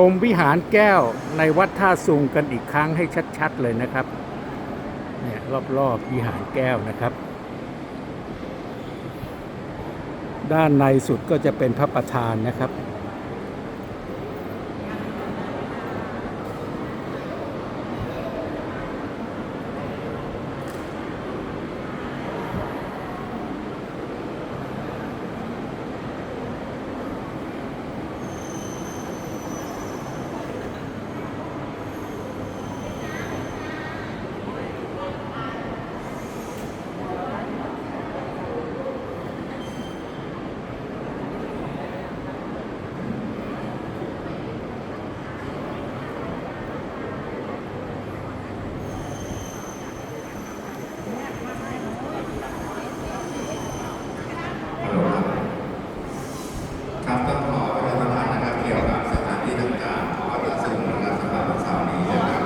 ชมวิหารแก้วในวัดท่าสุงกันอีกครั้งให้ชัดๆเลยนะครับ เนี่ยรอบๆวิหารแก้วนะครับ ด้านในสุดก็จะเป็นพระประธานนะครับครับต้องขอประชาสัมพันธ์นะครับเกี่ยวกับสถานที่ต่างๆของวัดพระสุงนะครับสำหรับวันเสาร์นี้นะครับ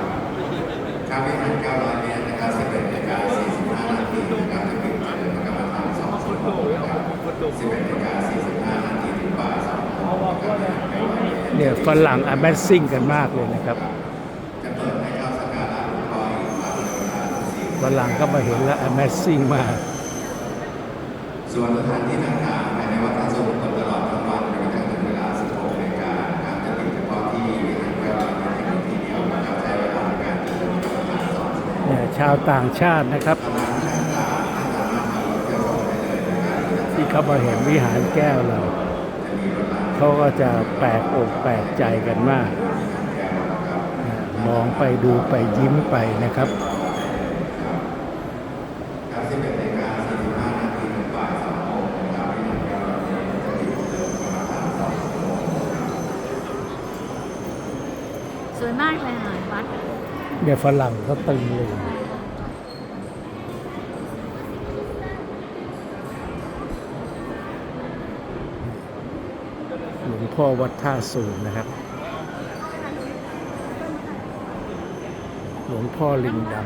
ครับวิหาร900เมตรนะครับ11นาฬิกา45นาทีนะครับจะปิดเจริญพระกรรมฐาน2ชั่วโมงนะครับ11นาฬิกา45นาทีถึงบ่าย2โมงนะครับวิหาร900 เนี่ยฝรั่ง Amazing กันมากเลยนะครับฝรั่งก็มาเห็นแล้ว Amazing มาก ส่วนสถานที่ต่างๆภายในวัดพระสุงเปิดตลอดทั้งวันจนกระทั่งถึงเวลา 16นาฬิกานะครับจะปิดเฉพาะที่วิหาร900เมตรแห่งนี้ที่เดียวนะครับใช้เวลาในการเจริญพระกรรมฐาน2ชั่วโมงเนี่ยชาวต่างชาตินะครับ ที่เขามาเห็นวิหารแก้วเรา เขาก็จะแปลกอกแปลกใจกันมากนะมองไปดูไปยิ้มไปนะครับครับ11นาฬิกา45นาทีถึงบ่าย2โมงนะครับวิหาร900เมตรจะปิดเจริญพระกรรมฐาน2ชั่วโมงนะครับสวยมากเลยค่ะวัดเนี่ยฝรั่งเขาตึงเลย พ่อวัดท่าสูงนะครับ หลวงพ่อลิงดำ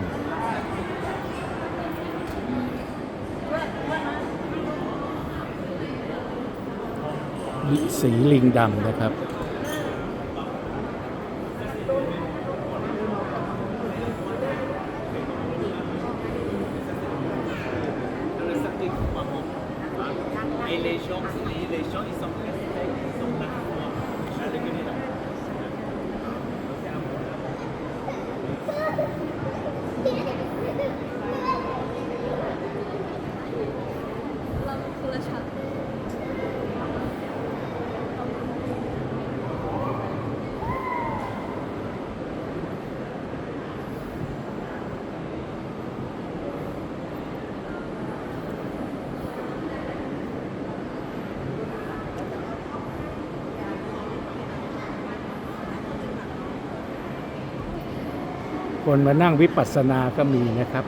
วิสีลิงดำนะครับ คนมานั่งวิปัสสนาก็มีนะครับ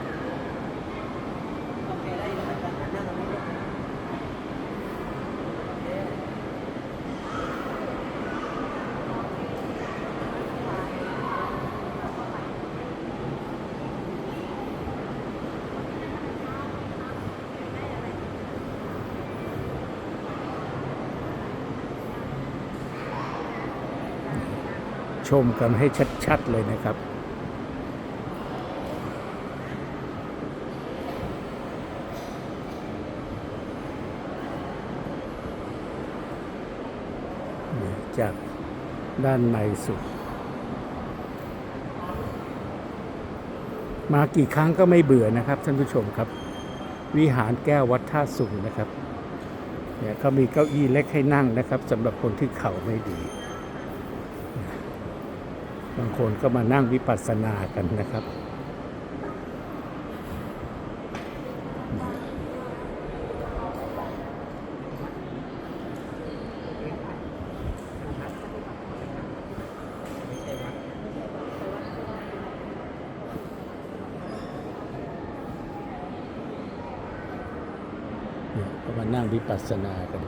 ชมกันให้ชัด ๆ เลยนะครับ จากด้านในสุด มากี่ครั้งก็ไม่เบื่อนะครับท่านผู้ชมครับ วิหารแก้ววัดท่าสุงนะครับเนี่ยเขามีเก้าอี้เล็กให้นั่งนะครับสำหรับคนที่เข่าไม่ดี บางคนก็มานั่งวิปัสสนากันนะครับ ก็มานั่งวิปัสสนากัน